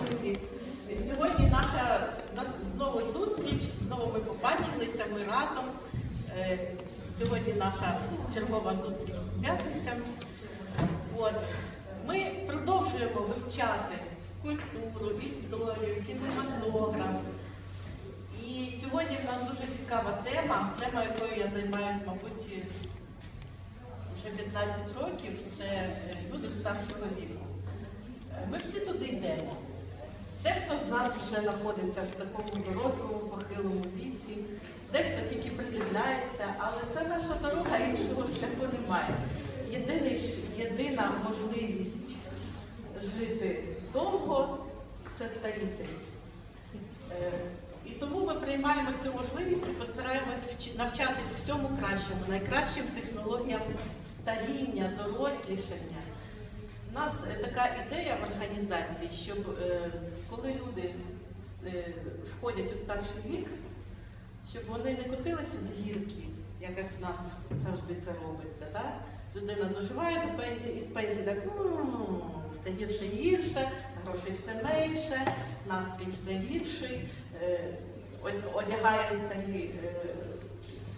друзі, сьогодні наша знову зустріч, знову ми побачилися, ми разом. Е, Сьогодні наша чергова зустріч по п'ятницям. От. Ми продовжуємо вивчати культуру, історію, кінематограф. І сьогодні в нас дуже цікава тема, тема, якою я займаюся, мабуть, вже 15 років, це е, люди старшого віку. Ми всі туди йдемо. Дехто з нас вже знаходиться в такому дорослому, похилому віці, дехто тільки придивляється, але це наша дорога, іншого шляху немає. Єдиний, єдина можливість жити довго це старіти. Е, І тому ми приймаємо цю можливість і постараємось навчатись всьому кращому, найкращим технологіям старіння, дорослішання. У нас е, така ідея в організації, щоб е, коли люди е, входять у старший вік, щоб вони не котилися з гірки, як в нас завжди це робиться. Так? Людина доживає до пенсії і з пенсії так «М, все гірше і гірше, грошей все менше, настрій все гірший, одягає старі,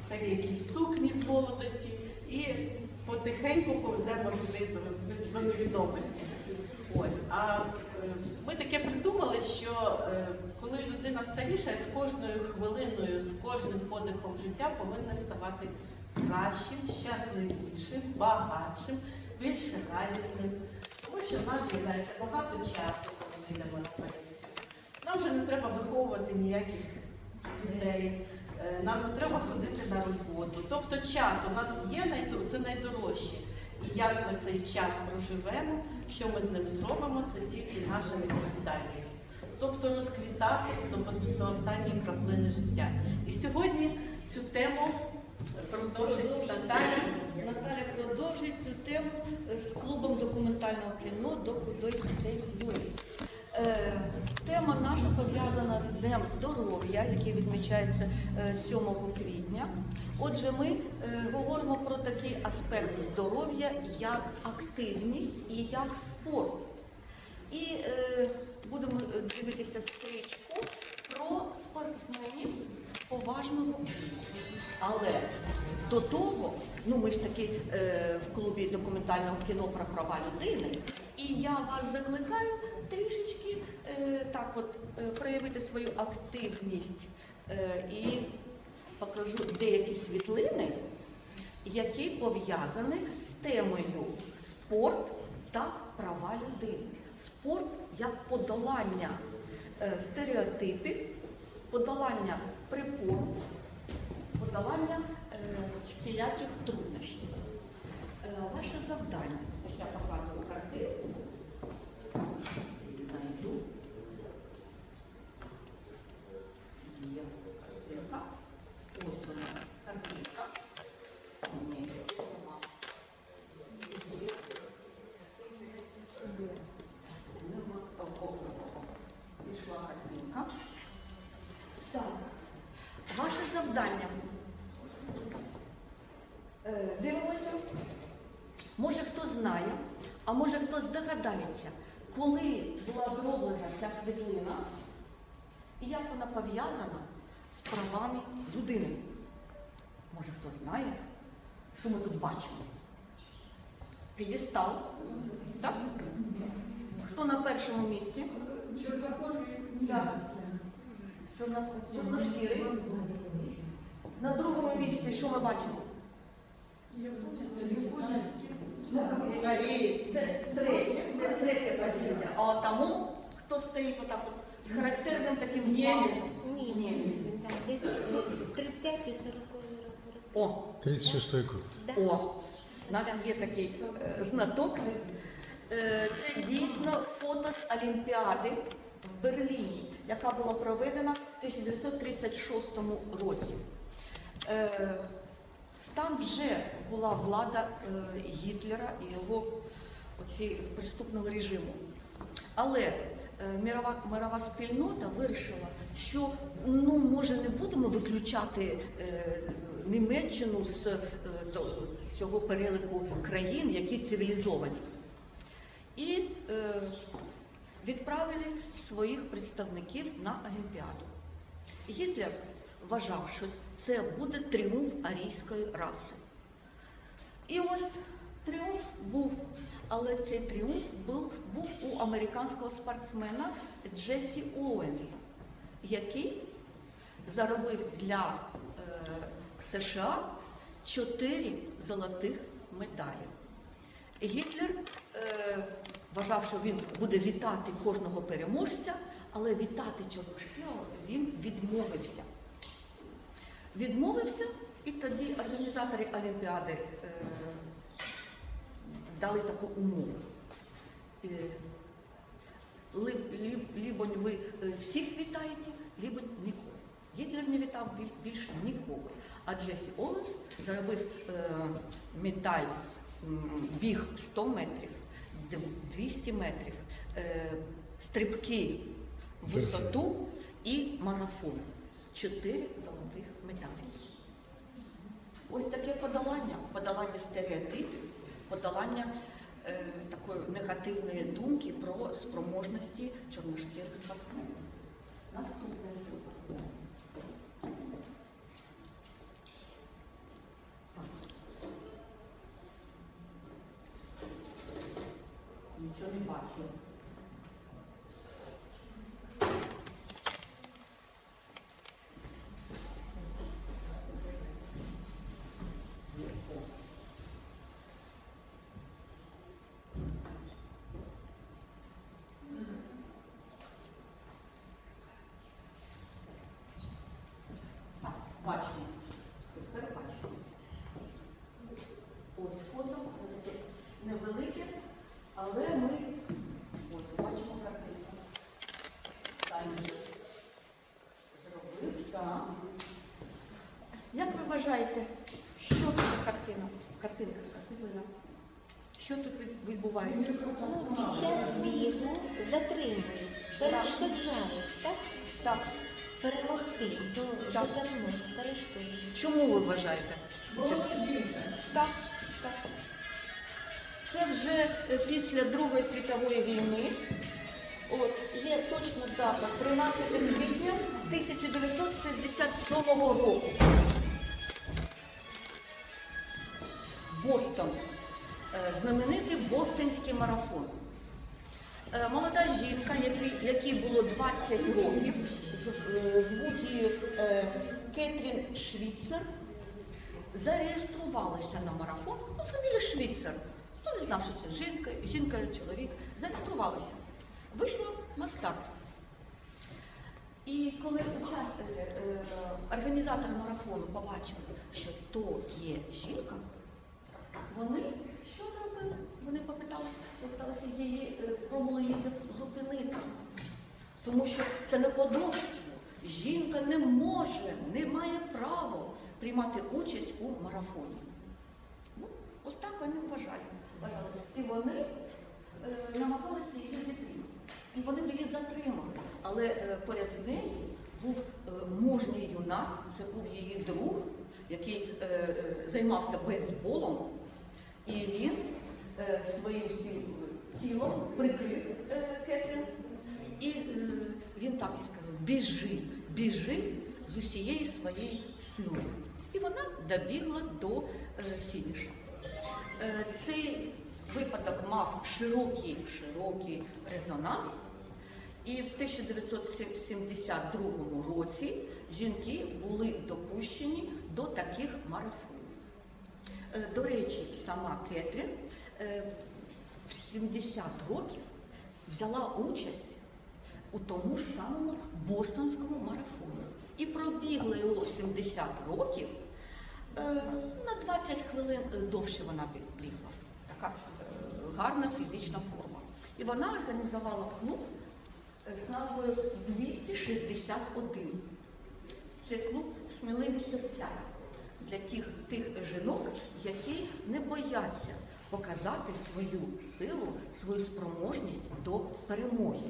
старі якісь сукні з молодості і потихеньку повземо до, до невідомості. Ось. А е, ми таке придумали, що е, коли людина старіша, з кожною хвилиною, з кожним подихом життя повинна ставати кращим, щасливішим, багатшим, більш радісним. Тому що в нас з'являється багато часу, коли ми йдемо на пенсію. Нам вже не треба виховувати ніяких дітей, нам не треба ходити на роботу. Тобто час у нас є це найдорожче. І як ми цей час проживемо, що ми з ним зробимо, це тільки наша відповідальність. Тобто розквітати до, останньої краплини життя. І сьогодні цю тему продовжить Наталя. Наталя продовжить цю тему е, з клубом документального кіно до Кудой Сітей Юрій. Е, Тема наша пов'язана з Днем здоров'я, який відмічається е, 7 квітня. Отже, ми е, говоримо про такий аспект здоров'я, як активність і як спорт. І е, будемо е, дивитися стрічку про спортсменів поважного віку. Але до того, ну ми ж таки е, в клубі документального кіно про права людини, і я вас закликаю е, так от е, проявити свою активність е, і покажу деякі світлини, які пов'язані з темою спорт та права людини. Спорт як подолання е, стереотипів, подолання припор, подолання всіляких труднощів. Ваше завдання, я показую картинку. Найду. Є картинка. Ось вона картинка. Ні, нема. Нема такого. Пішла Так. Ваше завдання. Е, Дивимося. Може хто знає, а може хто здогадається, коли була зроблена ця світлина і як вона пов'язана з правами людини. Може хто знає, що ми тут бачимо? Підістал. Так? Хто на першому місці? Так. Чорно- Чорношкірий. На другому місці що ми бачимо? Це третє, це третя позиція. А тому, хто стоїть отак от з характерним таким німець? Ні, Німець. десь 30 40 роки. О, 36-й год. Да. о, у нас є такий е, знаток. Е, це дійсно фото з Олімпіади в Берліні, яка була проведена в 1936 році. Е, там вже була влада е, Гітлера і його преступного режиму. Але е, мирова, мирова спільнота вирішила, що ну може не будемо виключати Німеччину з цього перелику країн, які цивілізовані. І відправили своїх представників на Олімпіаду. Гітлер вважав, що це буде тріумф арійської раси. І ось тріумф був, але цей тріумф був, був у американського спортсмена Джесі Оуенса, який заробив для е, США чотири золотих медалі. Гітлер е, вважав, що він буде вітати кожного переможця, але вітати Чорношкіла він відмовився. Відмовився, і тоді організатори Олімпіади е, дали таку умову. Е, ли- лі- Лібонь ви е, всіх вітаєте, лібонь нікого. Гітлер не вітав більше нікого. А Джесі Оуенс заробив е, медаль біг 100 метрів, 200 метрів, е, стрибки в висоту і марафон. Чотири золотих медалі. Ось таке подолання, подолання стереотипів, подолання е, такої негативної думки про спроможності чорношкірих спортсменів. Наступне. Нічого не бачу. Бачимо. Тепер бачимо. Ось фото, невелике, але ми ось бачимо картинку. Далі зробив, так. Як ви вважаєте, що це за картина? Картинка Касилина. Що тут від- відбувається? Під час бігу затримують, перешкоджають, так? Так. Перемогти до, до Так. перемоги, перешкоджують. Чому ви вважаєте? Так, так. Це вже е, після Другої світової війни. От, є точна дата 13 квітня 1967 року. Бостон. Е, Знаменитий Бостонський марафон. Е, Молода жінка, якій, якій було 20 років, звуть її е, Кетрін Швіцер, зареєструвалася на марафон. Ну, фамілія Швіцер. Хто не знав, що це жінка, жінка, чоловік. Зареєструвалася. Вийшла на старт. І коли учасники, е, організатори марафону побачили, що то є жінка, вони що зробили? Вони попиталися, попиталися її, е, спробували її зупинити. Тому що це неподобство. Жінка не може, не має права приймати участь у марафоні. Ну, ось так вони вважали. І вони е, намагалися її зітрити. І вони її затримали. Але е, поряд з нею був е, мужній юнак, це був її друг, який е, е, займався бейсболом. І він е, своїм тілом прикрив е, Кетрін. І е, він так і сказав: біжи, біжи з усієї своєї сили. І вона добігла до е, фінішу. Е, цей випадок мав широкий, широкий резонанс. І в 1972 році жінки були допущені до таких марафонів. До речі, сама Кетрін в 70 років взяла участь у тому ж самому бостонському марафоні і пробігла його 70 років. Е, На 20 хвилин е, довше вона бі- бігла. Така е, гарна фізична форма. І вона організувала клуб з назвою 261. Це клуб сміливі серця для тих, тих жінок, які не бояться показати свою силу, свою спроможність до перемоги,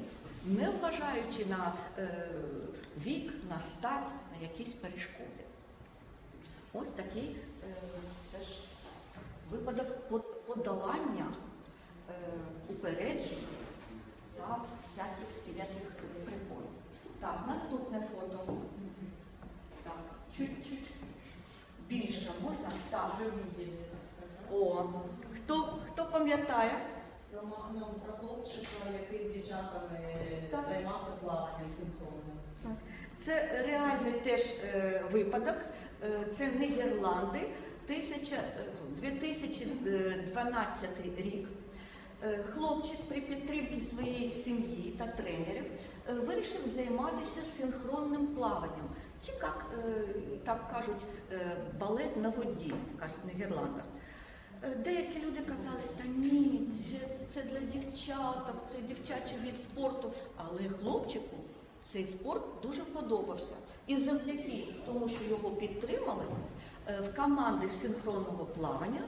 не вважаючи на е, вік, на стать, на якісь перешкоди. Ось такий е, теж випадок подолання е, упереджень та всяких всіляких приколів. Так, наступне фото. Так, чуть-чуть більше можна? Так. О, хто, хто пам'ятає? Романом про хлопчика, який з дівчатами Так. займався плаванням синхронним. Це реальний теж е, випадок. Е, це Нідерланди, тисяча- е, 2012 рік. Е, Хлопчик при підтримці своєї сім'ї та тренерів е, вирішив займатися синхронним плаванням. Чи як е, так кажуть, е, балет на воді, кажуть в Нідерландах. Е, Деякі люди казали, та ні, це, для дівчаток, це дівчачий від спорту. Але хлопчику цей спорт дуже подобався. І завдяки тому, що його підтримали, е, в команди синхронного плавання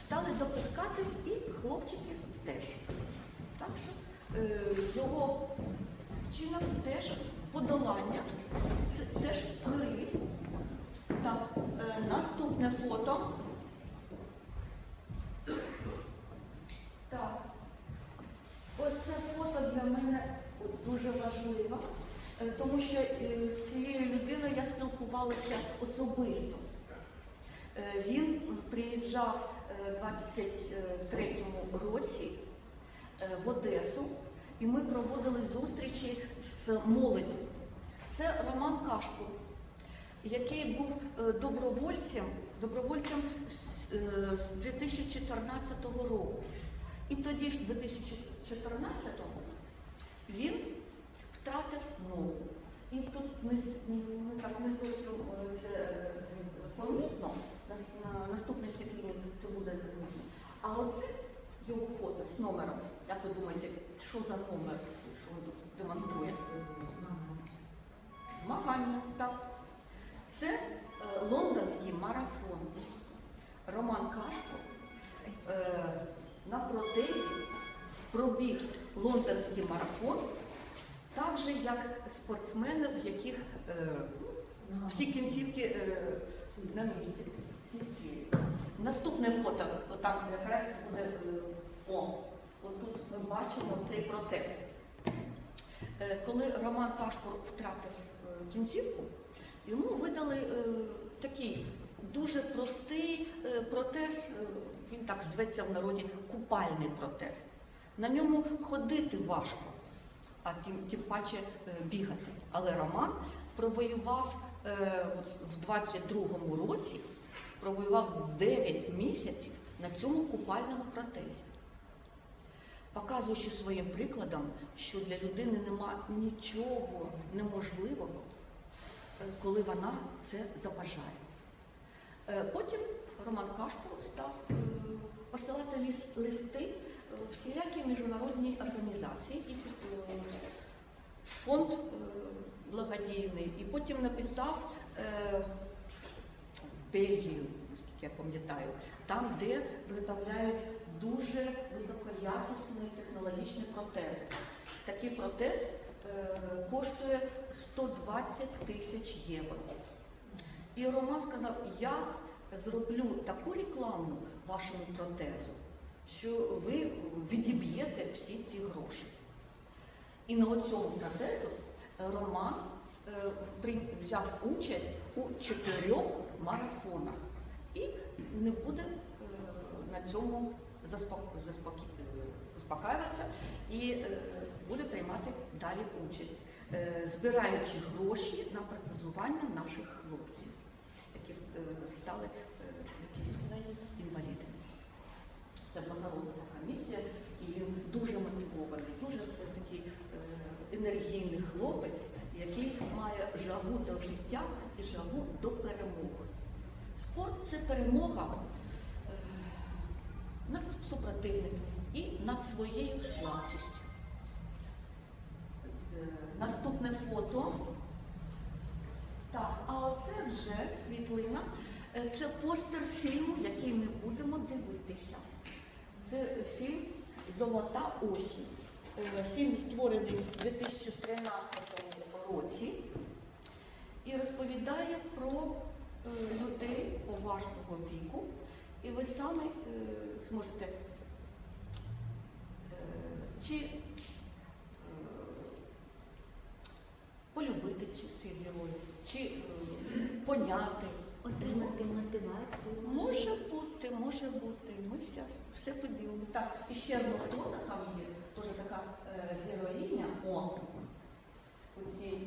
стали допускати і хлопчиків теж. Так що е, його вчинок теж подолання, це теж сміливість. Так, наступне фото. Так. Ось це фото для мене дуже важливо, е, тому що е, з цією людиною я спілкувалася особисто. Е, Він приїжджав у 23-му році в Одесу, і ми проводили зустрічі з молоддю. Це Роман Кашпур, який був добровольцем, добровольцем з е, 2014 року. І тоді ж, в 2014-му, він втратив ногу. І тут не, с- так, не зовсім е, це е, помітно, на наступній світлині це буде помітно. А оце його фото з номером. Як ви думаєте, що за номер, що він тут демонструє? Змагання, так. Це е, лондонський марафон. Роман Кашко е, на протезі пробіг лондонський марафон, так же, як спортсмени, в яких е, всі кінцівки е, на місці. Наступне фото, там якраз буде е, о, отут ми бачимо цей протез. Е, Коли Роман Кашпур втратив е, кінцівку, йому видали е, такий дуже простий протез, він так зветься в народі купальний протез. На ньому ходити важко, а тим, тим паче е, бігати. Але Роман провоював е, от в 22-му році, провоював 9 місяців на цьому купальному протезі показуючи своїм прикладом, що для людини нема нічого неможливого, е, коли вона це забажає. Е, Потім Роман Кашпур став е, посилати ліс- листи всілякі міжнародні організації і е, фонд е, благодійний, і потім написав е, в Бельгію, наскільки я пам'ятаю, там, де виготовляють дуже високоякісні технологічні протези. Такий протез коштує 120 тисяч євро. І Роман сказав, я зроблю таку рекламу вашому протезу, що ви відіб'єте всі ці гроші. І на цьому протезу Роман е, взяв участь у чотирьох марафонах і не буде е, на цьому е, заспокаюватися і буде приймати далі участь, збираючи гроші на протезування наших хлопців, які стали е, якісь інвалідами. Це благородна комісія, і він дуже мотивований, дуже такий е, енергійний хлопець, який має жагу до життя і жагу до перемоги. Спорт це перемога е, над супротивником і над своєю слабкістю. Е, Наступне фото. Так, а оце вже світлина. Це постер фільму, який ми будемо дивитися. Це фільм Золота осінь. Е, фільм створений у 2013 році і розповідає про е, людей поважного віку. І ви самі е, зможете чи полюбити цих героїв, чи поняти. Отримати мотивацію. Може, бути. Все, подивимося. Так, і ще одна фото там є, теж така е, героїня. О, у цій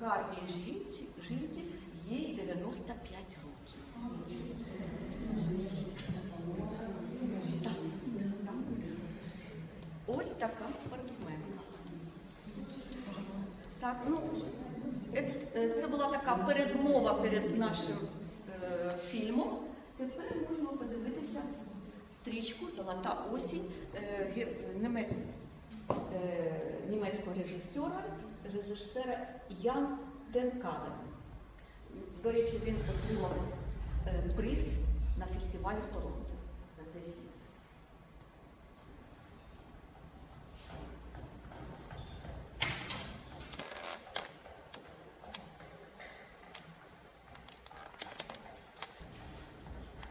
гарній жінці, жінці, їй 95 років. Ось така спортсменка. Так, ну, е- е, це була така передмова перед нашим е, фільмом. Тепер Золота осінь е, е, німецького режисера, режисера Ян Денкавен. До речі, він отримав е, приз на фестивалі в Торонто за цей фільм.